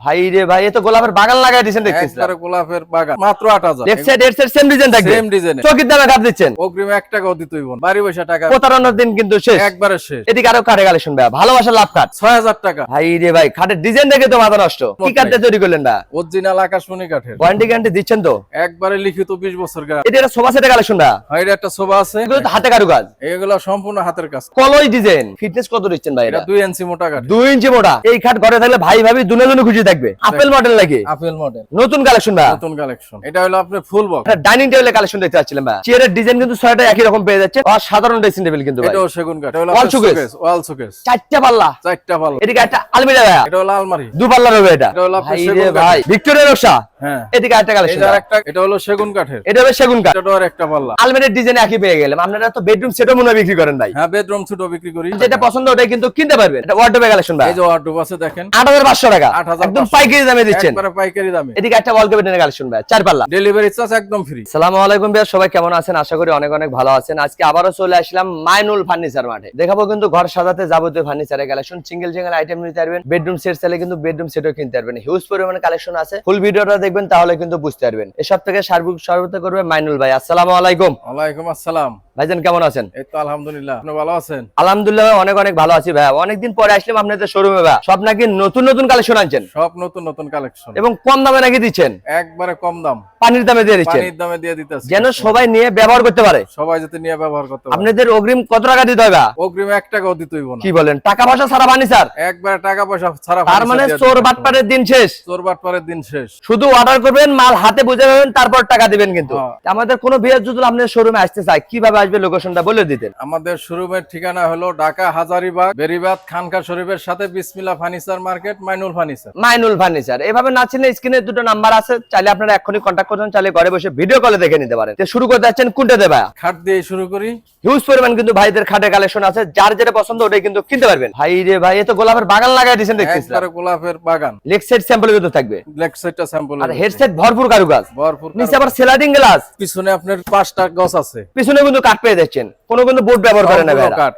ভাই রে ভাই এ তো গোলাপের বাগান লাগাই দিয়েছেন একবারে গোলাপের বাগান মাত্র আট হাজার। লেফট এর সেম ডিজাইন থাকবে সেম ডিজাইনে চকির দামে দিচ্ছেন। অগ্রিম এক টাকাও দিতে হইব না। বাড়ি বসে টাকা প্রতারণার দিন কিন্তু শেষ। একবারে শেষ। এদিকে আরও কাটে কালেকশন ভাই লাভ কাট ছয় হাজার টাকা। ভাই রে ভাই খাটের ডিজাইন দেখে তো মাথা নষ্ট। কি কাটতে তৈরি করলেন না অরিজিনাল আকাশমণি কাঠের। ওয়ারেন্টি গ্যারান্টি দিচ্ছেন তো? একবারে লিখিত বিশ বছর গ্যারান্টি এটা একটা সোফা কালেকশন না হয় এটা একটা শোভা আছে। এগুলো হাতে কারুকাজ। এগুলো সম্পূর্ণ হাতের কাজ। কলই ডিজাইন ফিটনেস কত দিচ্ছেন ভাই এটা এটা? দুই ইঞ্চি মোটা কাঠ দুই ইঞ্চি মোটা। এই খাট ঘরে থাকলে ভাই ভাবি দুনে দুনে খুশি থাকবে আপেল মডেল নাকি? আপেল মডেল নতুন কালেকশন না নতুন কালেকশন এটা হলো আপনার ফুল বক্স ডাইনিং টেবিলের কালেকশন দেখতে পাচ্ছিলাম ভাই। চেয়ারের ডিজাইন কিন্তু ছয়টা একই রকম পেয়ে যাচ্ছে। আর সাধারণ ড্রেসিং টেবিল কিন্তু ভাই। এটাও সেগুন কাঠ এটা হলো showcase? showcase, wall showcase। চারটা পাল্লা। চারটা ভালো এদিকে একটা আলমিরা ভাই। এটা হলো আলমারি। হবে এটা। এটা হলো আপনার সেগুন। ভাই। ভিক্টোরিয়া নকশা হ্যাঁ। এদিকে একটা কালেকশন এটা একটা এটা হলো সেগুন কাঠের। এটা হবে সেগুন কাঠ। আর একটা পাল্লা। আলমিরার ডিজাইন একই পেয়ে গেলাম। আপনারা তো বেডরুম সেটও মনে হয় বিক্রি করেন ভাই। হ্যাঁ বেডরুম ছোট বিক্রি করি। যেটা পছন্দ ওটাই কিন্তু কিনতে পারবেন। এটা ওয়ার্ডরোবে কালেকশন ভাই। এই যে ওয়ার্ডরোব আছে দেখেন। আট হাজার পাঁচশো টাকা। 8,500 একদম পাইকারি দামে দিচ্ছেন। একবারে পাইকারি দামে। এদিকে একটা ওয়াল ক্যাবিনেটের কালেকশন ভাই চার পাল্লা। ডেলিভারি চার্জ একদম ফ্রি সালাম আলাইকুম ভাইয়া সবাই কেমন আছেন? আশা করি অনেক অনেক ভালো আছেন। আজকে আবারও চলে আসলাম মাইনুল ফার্নিচার মাঠে। দেখাবো কিন্তু ঘর সাজাতে যাবতীয় ফার্নিচারের কালেকশন। সিঙ্গেল সিঙ্গেল আইটেম নিতে পারবেন। বেডরুম সেট চাইলে কিন্তু বেডরুম সেটও কিনতে পারবেন। হিউজ পরিমাণে কালেকশন আছে। ফুল ভিডিওটা দেখবেন তাহলে কিন্তু বুঝতে পারবেন। এসব থেকে সার্বিক সর্বত করবে মাইনুল ভাই। আসসালামু আলাইকুম। ওয়ালাইকুম আসসালাম। ভাইজান কেমন আছেন? এই তো আলহামদুলিল্লাহ। আপনি ভালো আছেন? আলহামদুলিল্লাহ অনেক অনেক ভালো আছি ভাই অনেকদিন পরে আসলাম আপনাদের শোরুমে ভাই সব নাকি নতুন নতুন কালেকশন আনছেন? সব নতুন নতুন কালেকশন এবং কম দামে নাকি দিচ্ছেন? একবারে কম দাম। পানির দামে দিয়ে দিচ্ছেন। পানির দামে দিয়ে দিতেছি। যেন সবাই নিয়ে ব্যবহার করতে পারে। সবাই যাতে নিয়ে ব্যবহার করতে পারে। আপনাদের অগ্রিম কত টাকা দিতে হবে অগ্রিম এক টাকাও দিতে হইব না। কি বলেন? টাকা পয়সা ছাড়া ফার্নিচার একবারে টাকা পয়সা ছাড়া তার মানে চোর বাটপারের দিন শেষ। চোর বাটপারের দিন শেষ। শুধু অর্ডার করবেন মাল হাতে বুঝে পাবেন তারপর টাকা দিবেন কিন্তু। হ্যাঁ। আমাদের কোনো বিয়ের যদি আপনার শোরুমে আসতে চায় কীভাবে আসবে লোকেশনটা বলে দিতেন। আমাদের শোরুমের ঠিকানা হলো ঢাকা হাজারিবাগ বেরিবাদ খানকা শরীফের সাথে Bismillah furniture market Mainul furniture. Mainul furniture. এভাবে না চিনলে স্ক্রিনে দুটো নাম্বার আছে চাইলে আপনারা এখনই কন্ট্যাক্ট করতে চাইলে ঘরে বসে ভিডিও কলে দেখে নিতে পারেন। তো শুরু করতে যাচ্ছেন কোনটা দেবা খাট দিয়ে শুরু করি। হিউজ পরিমাণ কিন্তু ভাইদের খাটের কালেকশন আছে যার যেটা পছন্দ ওটাই কিন্তু কিনতে পারবেন। ভাই রে ভাই এ তো গোলাপের বাগান লাগাই দিয়েছেন একবারে গোলাপের বাগান। লেগ সাইড স্যাম্পল কিন্তু থাকবে। লেগ সাইডটা স্যাম্পল আর হেডসেট ভরপুর কারুকাজ। ভরপুর নিচে আবার স্লাইডিং গ্লাস পিছনে আপনার পাঁচটা গছ আছে। পিছনে কিন্তু কাঠ পেয়ে যাচ্ছেন কোনো কিন্তু বোর্ড ব্যবহার করেন না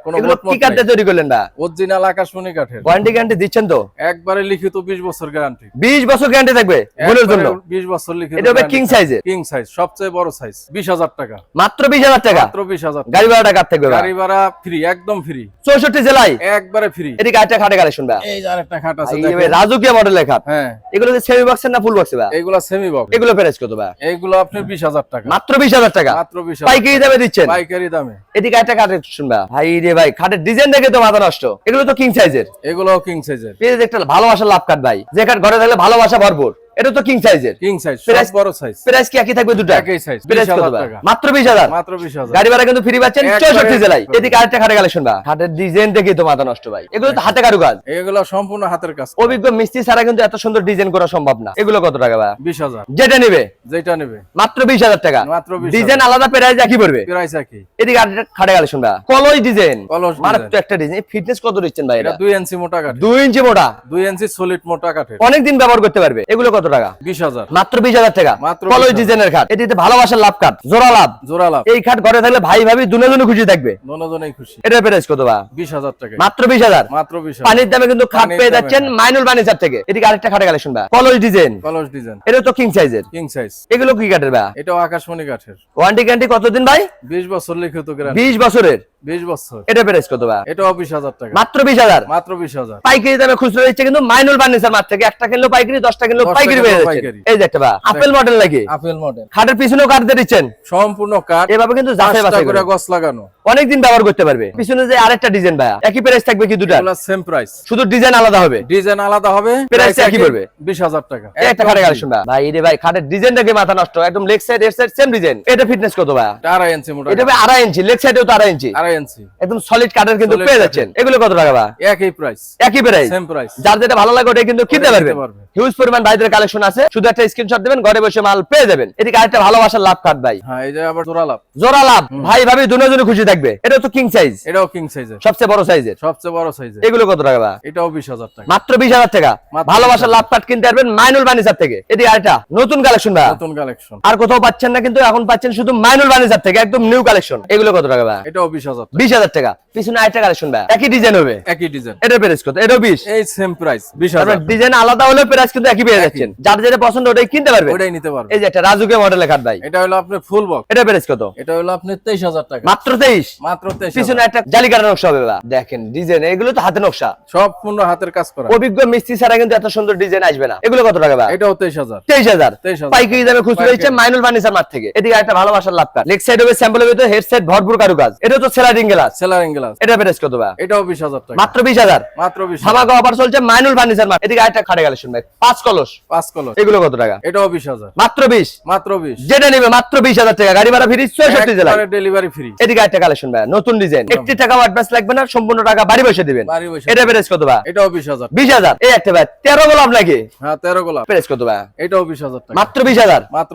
কোনো এগুলো কি কাঠে তৈরি করলেন না অরিজিনাল আকাশমণি কাঠের। ওয়ারেন্টি গ্যারান্টি দিচ্ছেন তো? একবারে লিখিত বিশ বছর গ্যারান্টি বিশ বছর গ্যারান্টি থাকবে ভুলের জন্য। বিশ বছর লিখিত এটা হবে কিং সাইজের কিং সাইজ সবচেয়ে বড় সাইজ বিশ হাজার টাকা। মাত্র বিশ হাজার টাকা? মাত্র বিশ হাজার গাড়ি ভাড়াটা কাঠ থাকবে গাড়ি ভাড়া ফ্রি একদম ফ্রি চৌষট্টি জেলায়? একবারে ফ্রি এদিকে আরেকটা খাটে কালেকশন ভাই। এই যে আরেকটা খাট আছে এই দেখেন। রাজকীয় মডেলের খাট। হ্যাঁ। এগুলো সেমি বক্সের না ফুল বক্সে ভাই? এইগুলা সেমি বক্স এগুলো প্রাইস কত ভাই? এইগুলো আপনি বিশ হাজার টাকা। মাত্র বিশ হাজার টাকা। মাত্র বিশ হাজার পাইকারি দামে দিচ্ছেন? পাইকারি দামে। এদিকে একটা কাঠের শুনবা ভাই রে ভাই খাটের ডিজাইন দেখে তো মাথা নষ্ট। এগুলো তো কিং সাইজের এগুলো কিং সাইজের একটা ভালোবাসার লাভ কাট ভাই। যে কাঠ ঘরে থাকলে ভালোবাসা ভরপুর। এটা তো কিং সাইজের কিং সাইজ বড় সাইজ প্রাইস কি একই থাকবে দুটো? একই size, প্রাইস কত টাকা। মাত্র বিশ হাজার? মাত্র বিশ হাজার। গাড়ি ভাড়া কিন্তু ফ্রি পাচ্ছেন একবারে- চৌষট্টি জেলায়। এদিকে আরেকটা খাটে কালেকশন বা খাটের ডিজাইন দেখেই তো মাথা নষ্ট ভাই। এগুলো তো হাতে কারুকাজ। এগুলো সম্পূর্ণ হাতের কাজ। অভিজ্ঞ মিস্ত্রি ছাড়া কিন্তু এত সুন্দর ডিজাইন করা সম্ভব না। এগুলো কত টাকা ভাই? বিশ হাজার। যেটা নিবে? যেটা নেবে। মাত্র বিশ হাজার টাকা। মাত্র 20,000 ডিজাইন আলাদা প্রাইস একই পড়বে। প্রাইস একই। এদিকে আরেকটা খাটে কালেকশন ভাই। কলই ডিজাইন কলস একটা ডিজাইন ফিটনেস কত দিচ্ছেন ভাই এটা এটা? দুই ইঞ্চি মোটা কাঠ দুই ইঞ্চি মোটা। দুই ইঞ্চি সলিড মোটা কাঠের। অনেকদিন ব্যবহার করতে পারবে। এগুলো কত টাকা? বিশ হাজার। মাত্র বিশ হাজার টাকা। ডিজাইনের খাট। এটিতে ভালোবাসার লাভ জোড়া লাভ। জোড়া লাভ। এই খাট ঘরে থাকলে ভাই ভাবি দুনে খুশি থাকবে। খুশি। প্রাইস কত বা বিশ হাজার টাকা। মাত্র বিশ হাজার। মাত্র বিশ পানির দামে কিন্তু খাট পেয়ে যাচ্ছেন। মাইনুল ফার্নিচার থেকে। এদিকে আরেকটা খাটে কালেকশন বা কলস ডিজাইন কলস ডিজাইন এটা তো কিং সাইজের কিং সাইজ এগুলো কি কাঠের বা এটাও আকাশমণি কাঠের। ওয়ারেন্টি গ্যারান্টি কতদিন ভাই? বিশ বছর লিখিত গ্যারান্টি বিশ বছরের। বিশ বছর। এটা প্রাইস কত বা এটাও বিশ টাকা। মাত্র বিশ হাজার? মাত্র বিশ হাজার। পাইকারি দামে খুচরো দিচ্ছে কিন্তু মাইনুল ফার্নিচার মাঠ থেকে। একটা কিনলো পাইকারি দশটা কিনলো পাইকারি কিনলেও পেয়ে যাচ্ছে। পাইকারি। এই যে একটা বা আপেল মডেল নাকি? আপেল মডেল খাটের পিছনেও কাঠ দিয়ে দিচ্ছেন। সম্পূর্ণ কাঠ। এভাবে কিন্তু যাচাই বাছাই করে করে গছ লাগানো। অনেকদিন ব্যবহার করতে পারবে। পিছনে যে আরেকটা ডিজাইন ভাইয়া একই প্রাইস থাকবে কি দুটা সেম প্রাইস শুধু ডিজাইন আলাদা হবে। ডিজাইন আলাদা হবে। Price একই পড়বে। বিশ হাজার টাকা। একটা খাটে কালেকশন ভাই। ভাই রে ভাই খাটের ডিজাইন দেখে মাথা নষ্ট। একদম লেগ সাইড এর সাইড সেম ডিজাইন এটা ফিটনেস কত ভাই? এটা আড়াই ইঞ্চি মোটা এটা ভাই আড়াই ইঞ্চি লেগ সাইডেও তো আড়াই ইঞ্চি আড়াই ইঞ্চি একদম সলিড কাঠের কিন্তু পেয়ে যাচ্ছেন। এগুলো কত টাকা ভাই? একই প্রাইস একই প্রাইস সেম প্রাইস যার যেটা ভালো লাগে ওটাই কিন্তু কিনতে পারবেন। হিউজ পরিমাণ ভাইদের কালেকশন আছে। শুধু একটা স্ক্রিনশট দেবেন ঘরে বসে মাল পেয়ে যাবেন। এদিকে আরেকটা ভালোবাসার লাভ ভাই। হ্যাঁ এই আবার জোড়া লাভ। জোড়া লাভ। ভাই ভাবি দুজনে দুজনে খুশি থাকবে। এটা তো কিং সাইজ এটাও কিং সাইজের সবচেয়ে বড় সাইজের সবচেয়ে বড় সাইজের এগুলো কত টাকা ভাই? এটাও বিশ হাজার টাকা। মাত্র বিশ হাজার টাকা। ভালোবাসার লাভ কাট কিনতে পারবেন মাইনুল বানিজার থেকে। এদিকে আরেকটা নতুন কালেকশন ভাই। নতুন কালেকশন আর কোথাও পাচ্ছেন না কিন্তু এখন পাচ্ছেন শুধু মাইনুল বানিজার থেকে একদম নিউ কালেকশন এগুলো কত টাকা এটাও হাজার বিশ হাজার টাকা। পিছনে আরেকটা কালেকশন ভাই। একই ডিজাইন হবে। একই ডিজাইন এটা প্রাইস কত? এটাও বিশ। এই সেম প্রাইস বিশ হাজার। ডিজাইন আলাদা হলে প্রাইস কিন্তু একই পেয়ে যাচ্ছেন। যার যেটা পছন্দ ওটাই কিনতে পারবে। ওটাই নিতে পারবে। এই যে একটা রাজুকে মডেলের ভাই। এটা হলো আপনার ফুল বক্স এটা প্রাইস কত? এটা হলো আপনার তেইশ হাজার টাকা। মাত্র তেইশ। মাত্র তেইশ পিছনে একটা জালিকাটা নকশা হবে দেখেন ডিজাইন এগুলো তো হাতে নকশা। সব পূর্ণ হাতের কাজ করা। অভিজ্ঞ মিস্ত্রি ছাড়া কিন্তু এত সুন্দর ডিজাইন আসবে না। এগুলো কত টাকা ভাই? এটাও তেইশ হাজার। তেইশ হাজার। 23,000 পাইকারি দামে খুচরো। দিচ্ছে মাইনুল ফার্নিচার মার্ট থেকে। এদিকে একটা ভালোবাসার লাভ কার লেগ সাইড হবে স্যাম্পলের ভিতরে হেডসেট ভরপুর কারুকাজ। এটা তো সেলারিং গ্লাস সেলারিং গ্লাস এটা প্রাইস কত ভাই? এটাও বিশ হাজার টাকা। মাত্র বিশ হাজার? মাত্র বিশ হাজার। ধামাকা অফার চলছে মাইনুল ফার্নিচার মার্ট এদিকে একটা খাটে গেলে শুনবে পাঁচ কলস। পাঁচ কলস। এগুলো কত টাকা? এটাও বিশ হাজার। মাত্র বিশ? মাত্র বিশ। যেটা নেবে মাত্র বিশ হাজার টাকা। গাড়ি ভাড়া ফিরি চৌষট্টি জেলায়। ডেলিভারি ফ্রি এদিকে একটা কালেকশন ভাই নতুন ডিজাইন টাকা অ্যাডভান্স লাগবে না সম্পূর্ণ টাকা বাড়ি বসে দিবেন। বাড়ি বসে এটা প্রাইস কত ভাই? এটাও এই একটা ভাই তেরো গোলাপ নাকি? হ্যাঁ গোলাপ। প্রাইস কত ভাই? এটাও টাকা। মাত্র বিশ হাজার? মাত্র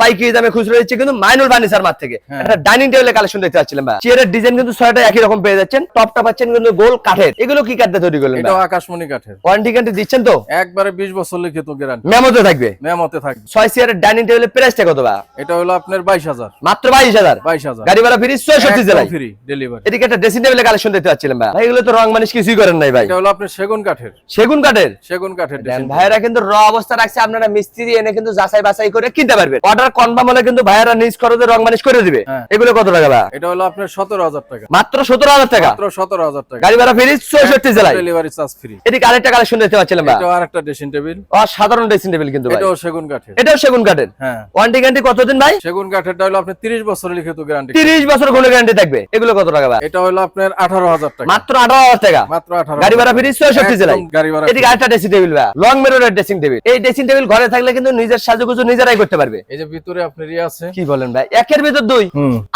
পাইকারি দামে খুচরো দিচ্ছে কিন্তু মাইনুল ফার্নিচার থেকে। হ্যাঁ। একটা ডাইনিং টেবিলের কালেকশন দেখতে পাচ্ছিলাম ভাই। চেয়ারের ডিজাইন কিন্তু ছয়টা একই রকম পেয়ে যাচ্ছেন। টপটা পাচ্ছেন কিন্তু গোল কাঠের। এগুলো কি কাঠতে তৈরি করলেন এটাও আকাশমণি কাঠের। ওয়ারেন্টি গ্যারান্টি দিচ্ছেন তো? একবারে বিশ বছর লিখিত গ্যারান্টি মেমোতে থাকবে? মেমতে থাকবে। ছয় চেয়ারের ডাইনিং টেবিলের প্রাইসটা কত ভাই? এটা হলো আপনার বাইশ হাজার। মাত্র বাইশ হাজার? বাইশ হাজার। গাড়ি ভাড়া ফিরি চৌষট্টি জেলায়। ফ্রি ডেলিভারি এদিকে একটা ড্রেসিং টেবিলের কালেকশন দেখতে পাচ্ছিলাম ভাই। ভাই, এগুলো তো রং মানিস কিছুই করেন নাই ভাই। এটা হলো আপনার সেগুন কাঠের। সেগুন কাঠের? সেগুন কাঠের ভাইয়েরা কিন্তু র অবস্থা রাখছে আপনারা মিস্ত্রি এনে কিন্তু যাচাই বাছাই করে কিনতে পারবেন। অর্ডার কনফার্ম হলে কিন্তু ভাইয়েরা নিজ খরচে রং মানিশ করে দিবে। হ্যাঁ। এগুলো কত টাকা এটা হলো আপনার সতেরো হাজার টাকা। মাত্র সতেরো হাজার টাকা? মাত্র সতেরো হাজার টাকা। গাড়ি ভাড়া ফিরি চৌষট্টি জেলায়। ডেলিভারি চার্জ ফ্রি এদিকে আরেকটা কালেকশন দেখতে পাচ্ছিলাম ভাই? আরেকটা ড্রেসিং টেবিল অসাধারণ ড্রেসিং টেবিল কিন্তু এটাও সেগুন কাঠের। এটাও সেগুন কাঠের? হ্যাঁ। ওয়ারেন্টি গ্যারান্টি কতদিন ভাই? সেগুন কাঠেরটা হলো আপনার তিরিশ বছর লিখিত গ্যারান্টি তিরিশ বছর কোনো গ্যারান্টি থাকবে। এগুলো কত টাকা ভাই? এটা হলো আপনার আঠারো হাজার টাকা। মাত্র আঠারো হাজার টাকা। মাত্র আঠারো গাড়ি ভাড়া ফিরি চৌষট্টি জেলায়। গাড়ি ভাড়া এদিকে আরেকটা ড্রেসিং টেবিল ভাই। লং মেরোরের ড্রেসিং টেবিল এই ড্রেসিং টেবিল ঘরে থাকলে কিন্তু নিজের সাজুগুজু নিজেরাই করতে পারবে। এই যে ভিতরে আপনার ইয়ে আছে। কি বলেন ভাই? একের ভিতর দুই।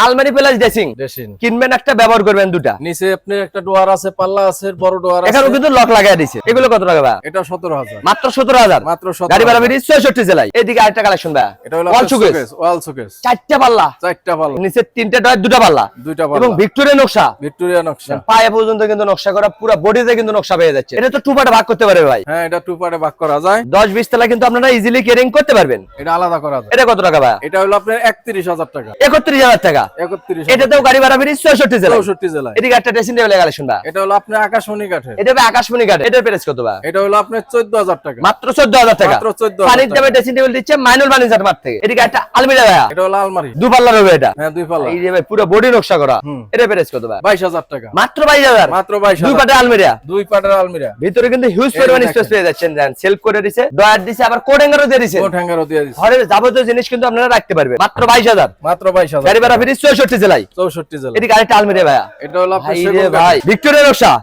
আলমারি প্লাস ড্রেসিং ড্রেসিং কিনবেন একটা ব্যবহার করবেন দুটা। নিচে আপনার একটা ডোয়ার আছে পাল্লা আছে বড় ডোয়ার আছে। এখানেও কিন্তু লক লাগাই দিছে। এগুলো কত টাকা ভাই? এটা সতেরো হাজার। মাত্র সতেরো হাজার। মাত্র সতেরো গাড়ি ভাড়া ফিরি চৌষট্টি জেলায়। এদিকে আরেকটা কালেকশন ভাই। এটা হলো showcase। showcase, wall showcase। চারটা পাল্লা। চারটা পাল্লা। নিচে তিনটা ডয় দুটা পাল্লা। দুইটা এবং ভিক্টোরিয়া নকশা। ভিক্টোরিয়া নকশা। পায়ে পর্যন্ত কিন্তু নকশা করা পুরো বডিতে কিন্তু নকশা পেয়ে যাচ্ছে। এটা তো টু পার্টে ভাগ করতে পারবে ভাই। হ্যাঁ এটা টু পার্টে ভাগ করা যায়। দশ বিশ তলা কিন্তু আপনারা ইজিলি কেরিং করতে পারবেন। এটা আলাদা করা যায়। এটা কত টাকা ভাই? এটা হলো আপনার একত্রিশ হাজার টাকা। একত্রিশ হাজার টাকা। একত্রিশ এটাতেও গাড়ি ভাড়া ফিরি চৌষট্টি জেলায়। চৌষট্টি জেলায়। এদিকে একটা ড্রেসিং টেবিল কালেকশন ভাই এটা হলো আপনার আকাশমণি কাঠের। এটা হবে আকাশমণি কাঠ এটার প্রাইস কত ভাই এটা হলো আপনার চোদ্দ হাজার টাকা। মাত্র চোদ্দ হাজার টাকা। মাত্র 14,000 পানির দামে ড্রেসিং টেবিল দিচ্ছে মাইনুল ফার্নিচার মার্ট থেকে। এদিকে একটা আলমিরা ভাইয়া। এটা হলো আলমারি। দু পাল্লার হবে এটা। হ্যাঁ দুই পাল্লা। এই যে ভাই পুরো বডি নকশা করা। এটা প্রাইস কত ভাই বাইশ টাকা। মাত্র বাইশ হাজার। মাত্র বাইশ দুই হাজার আলমিরা। দুই পাটের আলমিরা। ভিতরে কিন্তু হিউজ পরিমাণ স্পেস পেয়ে যাচ্ছেন দেন সেলফ করে দিছে ডয়ার দিছে আবার কোড হ্যাঙ্গারও দিয়ে দিছে। কোট হ্যাঙ্গারও দিয়ে দিচ্ছে ঘরের যাবতীয় জিনিস কিন্তু আপনারা রাখতে পারবেন। মাত্র বাইশ হাজার। মাত্র বাইশ হাজার গাড়ি ভাড়া ফিরি চৌষট্টি জেলায়। চৌষট্টি জেলা এদিকে আরেকটা আলমিরা ভাইয়া। এটা হলো আপনার ভাই ভিক্টোরিয়া হ্যাঁ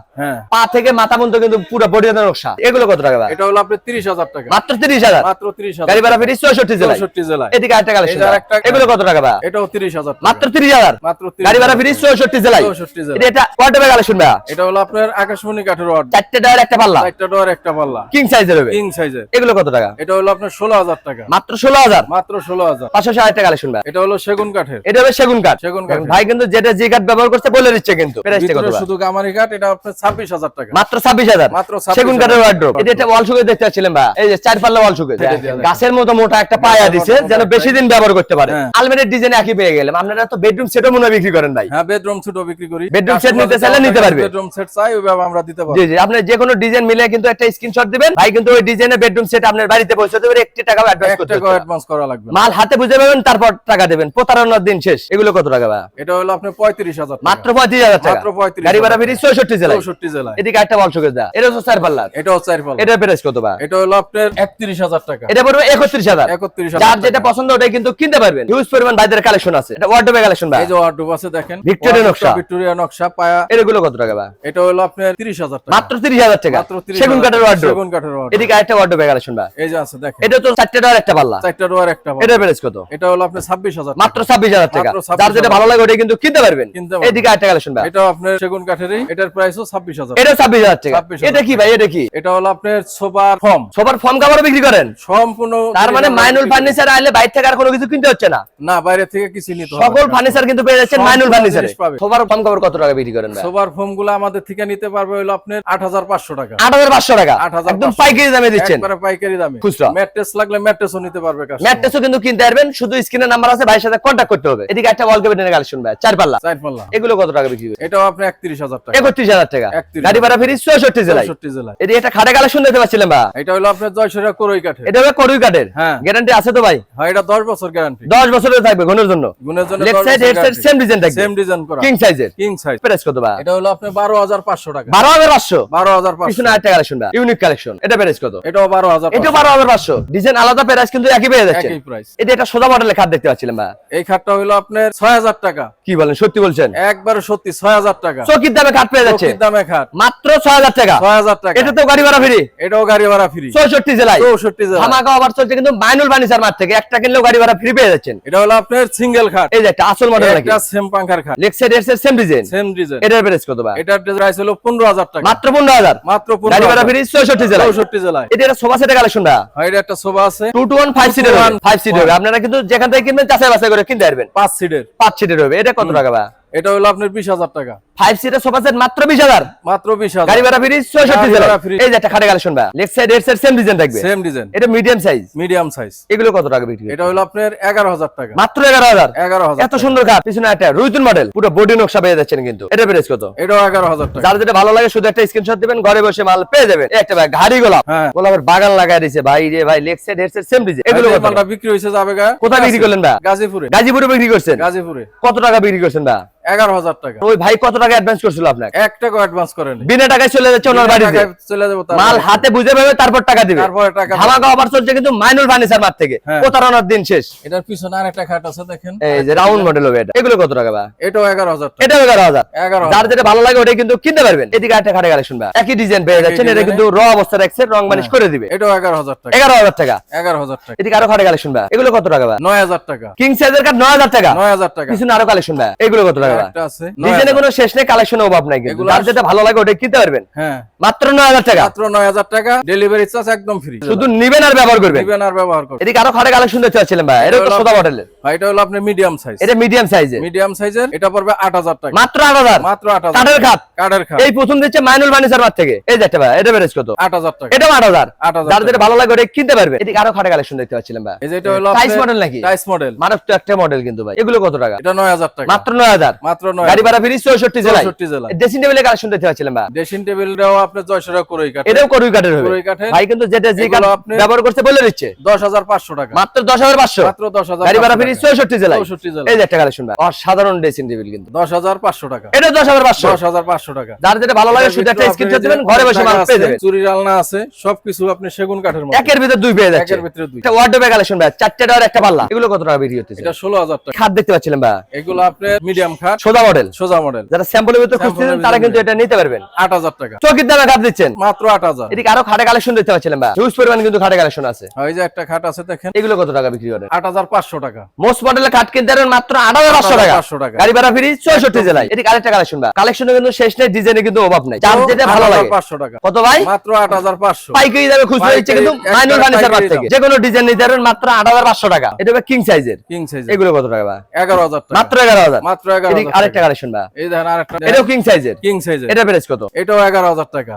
পা থেকে মাথা পর্যন্ত কিন্তু পুরো বডি নকশা। এগুলো কত টাকা ভাই? এটা হলো আপনার তিরিশ হাজার টাকা। মাত্র তিরিশ হাজার? মাত্র তিরিশ হাজার। গাড়ি ভাড়া ফিরি চৌষট্টি জেলায়? এদিকে কালেকশন এগুলো কত টাকা ভাই? এটাও তিরিশ হাজার টাকা। মাত্র তিরিশ হাজার? মাত্র 30 গাড়ি ভাড়া ফিরি চৌষট্টি জেলায়? চৌষট্টি জেলা এটা এটা কয়টা কালেকশন ভাই? এটা হলো আপনার আকাশমণি কাঠের ওয়ার্ড চারটে টায়ার একটা পাল্লা? একটা পাল্লা। কিং সাইজের হবে। কিং সাইজের এগুলো কত টাকা? এটা হলো আপনার ষোলো হাজার টাকা। মাত্র ষোলো হাজার? মাত্র ষোলো হাজার। পাঁচশো টাকা কালেকশন ভাই। এটা হলো সেগুন কাঠের। এটা হবে সেগুন কাঠ। সেগুন কাঠের। ভাই কিন্তু যেটা যে কাঠ ব্যবহার করছে বলে দিচ্ছে কিন্তু। কত? শুধু গামারি কাঠ এটা আপনার ছাব্বিশ হাজার টাকা। মাত্র ছাব্বিশ হাজার? মাত্র সেগুন কাঠের ওয়ার্ড্রোপ এটা একটা ওয়াল শুকে দেখতে পাচ্ছিলেন ভাই? এই যে চার পাল্লা ওয়াল শুকে এটা দিয়ে দেখেন। গাছের মতো মোটা একটা পায়া দিছে যেন বেশি দিন ব্যবহার করতে পারে। হ্যাঁ। আলমারির ডিজাইন একই পেয়ে গেলাম। আপনারা তো বেডরুম সেটও মনে বিক্রি করেন ভাই। হ্যাঁ বেডরুম সেটও বিক্রি করি। Bedroom set নিতে চাইলে নিতে পারবে। বেডরুম সেট চাই ওইভাবে আমরা দিতে পারব। জি জি আপনি যে কোনো ডিজাইন মিলে কিন্তু একটা স্ক্রিনশট দিবেন। ভাই কিন্তু ওই ডিজাইনের বেডরুম সেট আপনার বাড়িতে পৌঁছে টাকা অ্যাডভান্স করতে হবে অ্যাডভান্স করা লাগবে মাল হাতে বুঝে পাবেন তারপর টাকা দেবেন। প্রতারণার দিন শেষ। এগুলো কত টাকা ভাই? এটা হলো আপনার পঁয়ত্রিশ হাজার মাত্র পঁয়ত্রিশ হাজার টাকা। মাত্র 35,000 গাড়ি ভাড়া ফিরি চৌষট্টি জেলায়। জেলায়। এদিকে শুকে এটা হচ্ছে চার পাল্লার। এটা হচ্ছে চার পাল্লা এটা প্রাইস কত ভাই? এটা হলো আপনার একত্রিশ হাজার টাকা। এটা পড়বে একত্রিশ হাজার। একত্রিশ যার যেটা পছন্দ ওটাই কিন্তু কিনতে পারবেন। হিউজ পরিমাণ ভাইদের কালেকশন আছে। এটা ওয়ার্ডরোবে কালেকশন ভাই। এই যে ওয়ার্ডরোব আছে দেখেন। ভিক্টোরিয়া নকশা। ভিক্টোরিয়া নকশা পায়া এগুলো কত টাকা ভাই? এটা হলো আপনার তিরিশ হাজার টাকা। মাত্র তিরিশ হাজার টাকা। মাত্র 30,000 সেগুন কাঠের ওয়ার্ডরোব সেগুন কাঠের ওয়ার্ডরোব এদিকে আরেকটা ওয়ার্ডরোবে কালেকশন ভাই। এই যে আছে দেখেন। এটা তো চারটে টাকার একটা পাল্লা। চারটা ডোয়ার একটা পাল্লা। এটা প্রাইস কত? এটা হলো আপনার ছাব্বিশ হাজার মাত্র ছাব্বিশ হাজার টাকা। মাত্র 26,000 যার যেটা ভালো লাগে ওটাই কিন্তু কিনতে পারবেন। কিনতে পারবেন। এদিকে আরেকটা কালেকশন ভাই। এটা আপনার সেগুন কাঠেরই। এটার প্রাইসও ছাব্বিশ ছাব্বিশ হাজার এটা ছাব্বিশ হাজার টাকা। এটা কি ভাই? এটা কি? এটা হলো আপনার সোফার ফর্ম। সবার ফর্ম কাভারও বিক্রি করেন? সম্পূর্ণ তার মানে মাইনুল ফার্নিচার আইলে বাইরে থেকে আর কোনো কিছু কিনতে হচ্ছে না? না বাইরে থেকে কিছু নিতে সকল ফার্নিচার কিন্তু পেয়ে যাচ্ছেন মাইনুল ফার্নিচারে। জিনিস ফর্ম কাভার কত টাকা বিক্রি করেন সোফার ফর্মগুলো আমাদের থেকে নিতে পারবে হলো আপনার আট হাজার পাঁচশো টাকা। আট হাজার পাঁচশো টাকা। একদম পাইকারি দামে দিচ্ছেন। পাইকারি দামে। খুচরা। ম্যাট্রেস লাগলে ম্যাট্রেসও নিতে পারবে ম্যাট্রেসও কিন্তু কিনতে পারবেন। শুধু স্ক্রিনের নাম্বার আছে ভাইয়ের সাথে কন্ট্যাক্ট করতে হবে। এদিকে একটা ওয়াল ক্যাবিনেটের কালেকশন ভাই চার পাল্লা। চার পাল্লা। এগুলো কত টাকা বিক্রি হবে এটাও আপনি একত্রিশ হাজার টাকা। একত্রিশ হাজার টাকা। 31,000 গাড়ি ভাড়া ফিরি চৌষট্টি জেলায়। জেলায়। এদিকে একটা খাটে কালেকশন দিতে পারছিলেন ভাই এটা হলো আপনার জয়সরা করই কাঠে এটা হবে করুই কাঠের। হ্যাঁ। গ্যারান্টি আছে তো ভাই? হ্যাঁ এটা দশ বছর গ্যারান্টি দশ বছরের থাকবে ঘনের জন্য। গুণের জন্য left side head side same design থাকবে। সেম ডিজাইন করা। কিং সাইজের কিং সাইজ প্রাইস কত ভাই? এটা হলো আপনি বারো টাকা। বারো হাজার পাঁচশো। বারো হাজার পাঁচশো। পিছনে আরেকটা কালেকশন ভাই ইউনিক কালেকশন এটা প্রাইস কত? এটাও বারো এটা বারো হাজার পাঁচশো। ডিজাইন আলাদা প্রাইস কিন্তু একই পেয়ে যাচ্ছে। একই প্রাইস এটা একটা সোজা মডেলের খাট দেখতে পাচ্ছিলাম ভাই। এই খাটটা হলো আপনার ছয় হাজার টাকা। কি বলেন সত্যি বলছেন? একবারে সত্যি ছয় হাজার টাকা। চকির দামে খাট পেয়ে যাচ্ছে। চৌকির দামে খাট মাত্র ছয় হাজার টাকা। ছয় হাজার টাকা। এটা তো গাড়ি ভাড়া ফ্রি? এটাও গাড়ি ভাড়া ফ্রি। চৌষট্টি জেলায়। চৌষট্টি জেলা ধামাকা অফার চলছে কিন্তু মাইনুল ফার্নিচার মার্ট থেকে। একটা কিনলেও গাড়ি ভাড়া ফ্রি পেয়ে যাচ্ছেন। এটা হলো আপনার সিঙ্গেল খাট। এই যে একটা আসল মডেল নাকি? সেম পাঙ্খার খাট। লেগ সাইড এর সেম ডিজাইন সেম ডিজাইন এটার প্রাইস কত ভাই? এটার প্রাইস হলো পনেরো হাজার টাকা। মাত্র পনেরো হাজার। মাত্র গাড়ি ভাড়া ফ্রি জেলায়। জেলায়। এটা একটা সোফা সেটের কালেকশন ভাই। হয় এটা একটা সোফা আছে। টু টু ওয়ান ফাইভ সিটের হবে। 221 ফাইভ সিট হবে। আপনারা কিন্তু যেখান থেকে কিনবেন যাচাই বাছাই করে কিনতে পারবেন। পাঁচ সিটের পাঁচ সিটের হবে। এটা কত টাকা ভাই? এটা হলো আপনার বিশ হাজার টাকা। ফাইভ সিটের সোফা সেট মাত্র বিশ হাজার। মাত্র বিশ হাজার। গাড়ি ভাড়া ফ্রি গাড়ি। এই যে একটা খাটে কালেকশন ভাই লেগ সাইড এর সাইড সেম ডিজাইন থাকবে। সেম ডিজাইন এটা মিডিয়াম সাইজ মিডিয়াম সাইজ এগুলো কত টাকা বিক্রি? এটা হলো আপনার এগারো হাজার টাকা। মাত্র এগারো হাজার। এগারো হাজার এত সুন্দর পিছনে একটা রুইতুন মডেল পুরো বডি নকশা পেয়ে যাচ্ছেন কিন্তু। এটা প্রাইস কত? এটাও এগারো হাজার টাকা। যার যেটা ভালো লাগে শুধু একটা স্ক্রিনশট দিবেন ঘরে বসে মাল পেয়ে যাবেন। একটা ভাই ঘাড়ি গোলাপ। হ্যাঁ। গোলাপের বাগান লাগাই দিয়েছে ভাই রে ভাই leg side head side same design এগুলো মালটা বিক্রি হয়েছে যাবে কোথায় বিক্রি করলেন ভাই? গাজীপুরে। গাজীপুরে বিক্রি করছেন? গাজীপুরে। কত টাকা বিক্রি করছেন ভাই? এগারো হাজার টাকা। ওই ভাই কত টাকা অ্যাডভান্স করছিল আপনাকে? এক টাকা অ্যাডভান্স করেন। বিনা টাকায় চলে যাচ্ছে ওনার বাড়িতে চলে যাব মাল হাতে বুঝে পাবে তারপর টাকা দিবে। তারপরে টাকা ধামাকা অফার চলছে কিন্তু মাইনুল ফার্নিচার মার্ট থেকে। হ্যাঁ। প্রতারণার দিন শেষ। এটার পিছনে আর খাট আছে দেখেন। এই যে রাউন্ড মডেল হবে এটা। এগুলো কত টাকা ভাই? এটাও এগারো হাজার টাকা। এটা এগারো হাজার। যার যেটা ভালো লাগে ওটাই কিন্তু কিনতে পারবেন। এদিকে একটা খাটে কালেকশন ভাই। একই ডিজাইন পেয়ে যাচ্ছেন। এটা কিন্তু র অবস্থা রাখছে রং বানিশ করে দিবে। এটাও এগারো হাজার টাকা। এগারো হাজার টাকা। এগারো হাজার টাকা। এদিকে আরও খাটে কালেকশন এগুলো কত টাকা নয় হাজার টাকা। কিং সাইজের নয় হাজার টাকা। নয় হাজার টাকা। পিছনে আরও কালেকশন এগুলো কত টাকা আছে। ডিজাইনে কোনো শেষ অভাব নাই কিন্তু। যার যেটা ভালো লাগে ওটাই কিনতে পারবেন। হ্যাঁ। মাত্র নয় হাজার টাকা। মাত্র নয় হাজার টাকা। ডেলিভারি চার্জ একদম ফ্রি শুধু নিবেন আর ব্যবহার করবেন। আর ব্যবহার করবেন। এদিকে আরও কালেকশন দেখতে পাচ্ছিলাম ভাই। এটা তো সোদা এটা হলো আপনার মিডিয়াম সাইজ এটা মিডিয়াম সাইজের মিডিয়াম সাইজের এটা পড়বে আট হাজার টাকা। মাত্র আট হাজার। মাত্র আট হাজার। কাঠের খাট। কাঠের খাট। এই প্রথম দিচ্ছে মাইনুল থেকে। এই একটা ভাই এটা বেরেজ কত? আট হাজার টাকা। হাজার। যার যেটা ভালো লাগে ওটা কিনতে পারবে। এদিকে আরও কালেকশন দেখতে পাচ্ছিলাম ভাই। এই যে এটা হলো টাইস মডেল নাকি? টাইস মডেল একটা মডেল কিন্তু ভাই। এগুলো কত টাকা? এটা নয় হাজার টাকা। মাত্র নয় হাজার। মাত্র নয় গাড়ি ভাড়া ফিরিস চৌষট্টি জেলায়? ড্রেসিং টেবিলের কালেকশন দেখতে পাচ্ছিলাম ভাই? ড্রেসিং টেবিলটাও আপনার জয়সরা করই কাঠ এটাও করুই কাঠের হবে। করই কাঠের। ভাই কিন্তু যেটা যে কাঠ ব্যবহার করতে বলে দিচ্ছে। দশ হাজার পাঁচশো টাকা। মাত্র দশ হাজার পাঁচশো? মাত্র দশ হাজার গাড়ি ভাড়া ফিরিস চৌষট্টি জেলায়। চৌষট্টি জেলায়। এই যে একটা কালেকশন ভাই। অসাধারণ ড্রেসিং টেবিল কিন্তু। দশ হাজার পাঁচশো টাকা। এটা দশ হাজার পাঁচশো। দশ হাজার পাঁচশো টাকা। যার যেটা ভালো লাগে শুধু একটা স্ক্রিনশট দিবেন ঘরে বসে মাল আছে, পেয়ে যাবেন। চুরির আলনা আছে সবকিছু আপনি সেগুন কাঠের মধ্যে। একের ভিতরে দুই পেয়ে যাচ্ছে। একের ভিতরে দুই। ওয়ার্ডরোবে কালেকশন ভাই। চারটে টাওয়ার একটা পাল্লা। এগুলো কত টাকা বিক্রি হচ্ছে? এটা ষোলো হাজার টাকা। খাট দেখতে পাচ্ছিলাম ভাই। এগুলো আপনার মিডিয়াম খাট। সোজা মডেল সোজা মডেল যারা স্যাম্পলের ভিতরে খুঁজতেছেন তারা কিন্তু এটা নিতে পারবেন। আট হাজার টাকা। চকির দামে খাট দিচ্ছেন? মাত্র আট হাজার। এদিকে আরও খাটে কালেকশন দেখতে পাচ্ছিলাম ভাই। হিউজ পরিমাণ কিন্তু খাটে কালেকশন আছে। ওই যে একটা খাট আছে দেখেন। এগুলো কত টাকা বিক্রি হাজার পাঁচশো টাকা। মোস্ট মডেলের খাট কিনতে পারেন মাত্র আট হাজার পাঁচশো টাকা। 8,500 টাকা। গাড়ি ভাড়া ফ্রি চৌষট্টি জেলায়। এদিকে আরেকটা কালেকশন ভাই। কালেকশনে কিন্তু শেষ নেই ডিজাইনে কিন্তু অভাব নাই। যার যেটা ভালো লাগে। পাঁচশো টাকা। কত ভাই? মাত্র আট হাজার পাঁচশো। পাইকারি দামে খুচরো দিচ্ছে কিন্তু মাইনুল ফার্নিচার মার্ট থেকে যে কোনো ডিজাইন নিতে পারবেন মাত্র আট হাজার পাঁচশো টাকা। এটা কিং সাইজের কিং সাইজ এগুলো কত টাকা ভাই? এগারো হাজার টাকা। মাত্র এগারো হাজার। মাত্র এগারো এদিকে হাজার আরেকটা কালেকশন ভাই। এই দেখেন আরেকটা এটাও কিং সাইজের কিং সাইজের এটা প্রাইস কত? এটাও টাকা।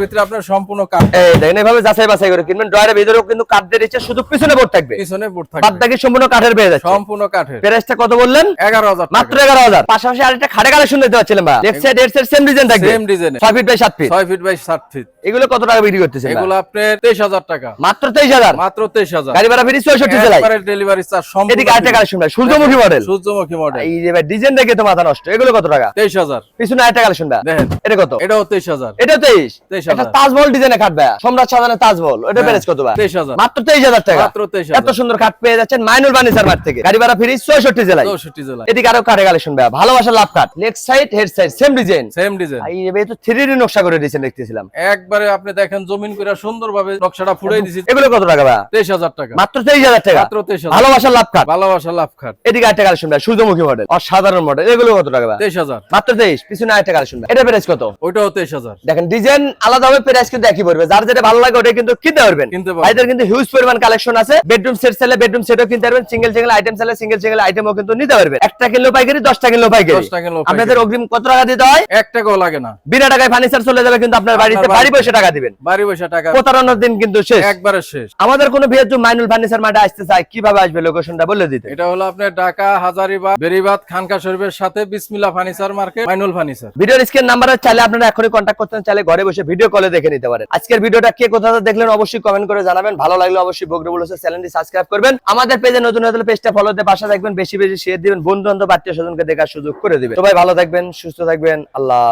ভিতরে আপনার সম্পূর্ণ কাঠ এই দেখেন এভাবে যাচাই বাছাই করে কিনবেন। ড্রয়ারের ভিতরেও কিন্তু কাঠ দিয়ে দিচ্ছে শুধু পিছনে বোর্ড থাকবে। পিছনে বোর্ড বাদ বাকি সম্পূর্ণ কাঠের পেয়ে যাচ্ছে। সম্পূর্ণ কাঠের প্রাইসটা কত বললেন? এগারো হাজার মাত্র এগারো হাজার। পাশাপাশি আরেকটা খাটে কালেকশন দেখতে পাচ্ছিলাম ভাই। লেফট সাইড এর সেম ডিজাইন থাকবে। সেম ডিজাইনে ছয় ফিট বাই সাত ফিট ছয় ফিট বাই সাত ফিট এগুলো কত টাকা বিক্রি করতেছেন এগুলো আপনার তেইশ হাজার টাকা। মাত্র গাড়ি ভাড়া ফিরি জেলায় ডেলিভারি চার্জ এদিকে আরেকটা কালেকশন ভাই সূর্যমুখী মডেল সূর্যমুখী মডেল এই যে ভাই ডিজাইন দেখে তো মাথা নষ্ট। এগুলো কত টাকা? তেইশ হাজার। পিছনে আরেকটা কালেকশন ভাই দেখেন এটা কত? এটাও তেইশ হাজার। এটা তেইশ? 23,000 এটা তাজমহল ডিজাইনে খাট ভাই সম্রাট তাজমহল। এটা হ্যাঁ, প্রাইস কত ভাই 23,000 মাত্র তেইশ হাজার টাকা। মাত্র 23,000 এত সুন্দর খাট পেয়ে যাচ্ছেন মাইনুল বানিসার মাঠ থেকে। গাড়ি ভাড়া ফিরি চৌষট্টি জেলায়। চৌষট্টি জেলা এদিকে আরও কাটে কালেকশন ভাই ভালোবাসার love cut leg side head side same design same design এই তো নকশা করে দিয়েছেন দেখতেছিলাম। একবারে আপনি দেখেন জমিন করে সুন্দর ভাবে নকশাটা দিছি। এগুলো কত টাকা ভাই তেইশ হাজার টাকা। মাত্র তেইশ হাজার টাকা। মাত্র তেইশ হাজার। ভালোবাসার লাভ কাট ভালোবাসা লাভ খাট। এদিকে একটা কালেকশন ভাই সূর্যমুখী মডেল অসাধারণ মডেল এগুলো কত টাকা ভাই তেইশ হাজার। মাত্র তেইশ পিছনে আরেকটা কালেকশন এটা প্রাইস কত? ওইটাও তেইশ হাজার। দেখেন ডিজাইন আলাদা হবে প্রাইস কিন্তু একই পড়বে। যার যেটা ভালো লাগে ওটা কিন্তু কিনতে পারবেন। ভাইদের কিন্তু হিউজ পরিমাণ কালেকশন আছে। বেডরুম সেট চাইলে বেডরুম সেটও কিনতে পারবেন। সিঙ্গেল সিঙ্গেল আইটেম চাইলে সিঙ্গেল সিঙ্গেল আইটেমও কিন্তু নিতে পারবেন। একটা কিনলেও পাইকারি দশটা কিনলেও পাইকারি। দশটা কিনলেও পাইকারি। আপনাদের অগ্রিম কত টাকা দিতে হয়? এক টাকাও লাগে না। বিনা টাকায় ফার্নিচার চলে যাবে কিন্তু আপনার বাড়িতে বাড়ি বসে টাকা দিবেন। বাড়ি বসে টাকা প্রতারণার দিন কিন্তু শেষ। একবারে শেষ। আমাদের কোনো জন্য মাইনুল ফার্নিচার মাঠে আসতে চায় কীভাবে আসবে? লোকেশনটা বলে দিতে। এটা হলো আপনার ঢাকা হাজারিবাগ বেরিবাদ খানকা শরীফের সাথে বিসমিল্লা ফার্নিচার মার্কেট ফার্নিচার। ভিডিওর স্ক্রিন চাইলে আপনারা এখনই করতে চাইলে ঘরে বসে ভিডিও কলে দেখে নিতে পারেন। আজকের ভিডিওটা কে কোথা দেখলেন অবশ্যই কমেন্ট করে জানাবেন। ভালো লাগলে অবশ্যই বগরবুল চ্যানেলটি সাবস্ক্রাইব করবেন। আমাদের পেজে নতুন নতুন পেজটা ফলো দিয়ে পাশে থাকবেন, বেশি বেশি শেয়ার দিবেন বন্ধু বান্ধব আত্মীয় স্বজনকে দেখার সুযোগ করে দিবেন। সবাই ভালো থাকবেন, সুস্থ থাকবেন, আল্লাহ।